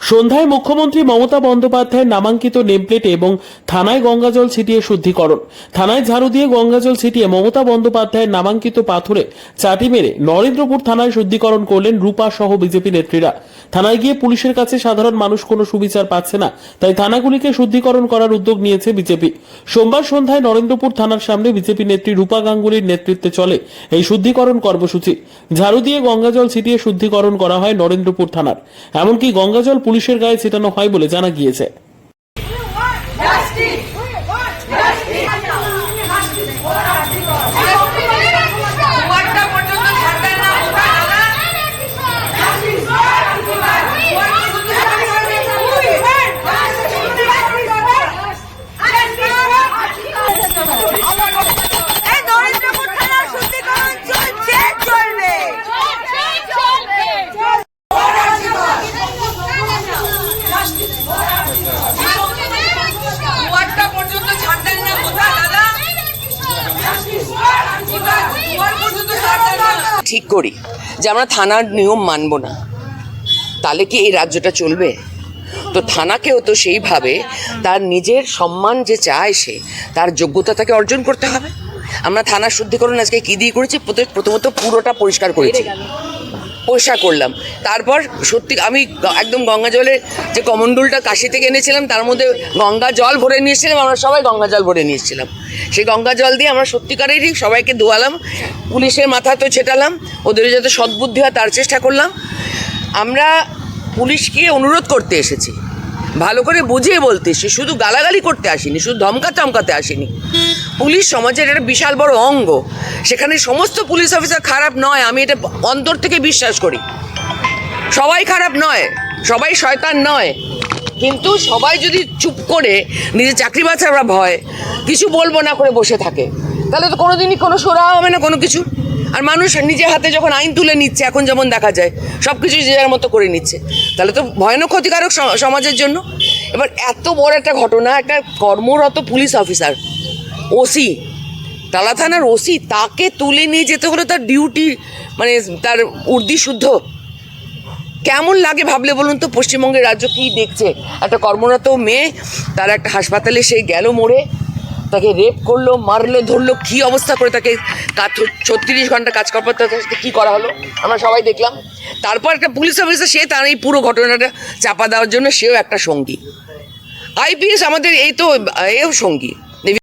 সন্ধ্যায় মুখ্যমন্ত্রী মমতা বন্দ্যোপাধ্যায়ের নামাঙ্কিত নেমপ্লেটে এবং থানায় গঙ্গাজল ছিটিয়ে শুদ্ধিকরণ। থানায় ঝাড়ু দিয়ে গঙ্গাজল ছিটিয়ে মমতা বন্দ্যোপাধ্যায়ের নামাঙ্কিত পাথরে চাটি মেরে নরেন্দ্রপুর থানায় শুদ্ধিকরণ করলেন রূপা সহ বিজেপি নেত্রীরা। থানায় গিয়ে পুলিশের কাছে সাধারণ মানুষ কোনো সুবিচার পাচ্ছে না, তাই থানাগুলিকে শুদ্ধিকরণ করার উদ্যোগ নিয়েছে বিজেপি। সোমবার সন্ধ্যায় নরেন্দ্রপুর থানার সামনে বিজেপি নেত্রী রূপা গাঙ্গুলির নেতৃত্বে চলে এই শুদ্ধিকরণ কর্মসূচি। ঝাড়ু দিয়ে গঙ্গাজল ছিটিয়ে শুদ্ধিকরণ করা হয় নরেন্দ্রপুর থানার। এমনকি গঙ্গাজল পুলিশের গায়ে ছিটানো হয় বলে জানা গিয়েছে। ঠিক করি যে আমরা থানার নিয়ম মানব না। তাহলে কি এই রাজ্যটা চলবে? তো থানাকেও তো সেইভাবে তার নিজের সম্মান যে চায় সে, তার যোগ্যতা তাকে অর্জন করতে হবে। আমরা থানার শুদ্ধিকরণ আজকে কী দিয়ে করেছি? প্রথমে- প্রথমত পুরোটা পরিষ্কার করেছি। পরিষ্কার করলাম। তারপর সত্যি আমি একদম গঙ্গা জলের যে কমণ্ডলটা কাশি থেকে এনেছিলাম, তার মধ্যে গঙ্গা জল ভরে নিয়েছিলাম, আমরা সবাই গঙ্গা জল ভরে নিয়েছিলাম। সেই গঙ্গা জল দিয়ে আমরা সত্যিকারেরই সবাইকে দোয়ালাম, পুলিশের মাথা তো ছেটালাম, ওদের যাতে সদ্বুদ্ধি হয় তার চেষ্টা করলাম। আমরা পুলিশকে অনুরোধ করতে এসেছি, ভালো করে বুঝিয়ে বলতে এসেছি, শুধু গালাগালি করতে আসিনি, শুধু ধমকা চমকাতে আসিনি। পুলিশ সমাজের একটা বিশাল বড় অঙ্গ, সেখানে সমস্ত পুলিশ অফিসার খারাপ নয়, আমি এটা অন্তর থেকে বিশ্বাস করি। সবাই খারাপ নয়, সবাই শয়তান নয়। কিন্তু সবাই যদি চুপ করে নিজের চাকরি বাঁচার ভয়, কিছু বলব না করে বসে থাকে। তাহলে তো কোনোদিনই কোনো সোরা হবে না কোনো কিছু। আর মানুষ নিজের হাতে যখন আইন তুলে নিচ্ছে, এখন যেমন দেখা যায় সব কিছু যে যার মতো করে নিচ্ছে। তাহলে তো ভয়ানক ক্ষতিকারক সমাজের জন্য। এবার এত বড় একটা ঘটনা, একটা কর্মরত পুলিশ অফিসার, ওসি, তালা থানার ওসি, তাকে তুলে নিয়ে যেতে হলো তার ডিউটি মানে তার উর্দি শুদ্ধ কেমন লাগে ভাবলে বলুন তো? পশ্চিমবঙ্গের রাজ্য কি দেখছে? একটা কর্মরত মেয়ে তার একটা হাসপাতালে সে গেল মোড়ে তাকে রেপ করল, মারলো, ধরলো, কি অবস্থা করে তাকে ছত্রিশ ঘণ্টা কাজ করার সাথে কী করা হলো? আমরা সবাই দেখলাম। তারপর একটা পুলিশ অফিসার সে তার এই পুরো ঘটনাটা চাপা দেওয়ার জন্য সেও একটা সঙ্গী। আইপিএস আমাদের এই তো, এও সঙ্গী।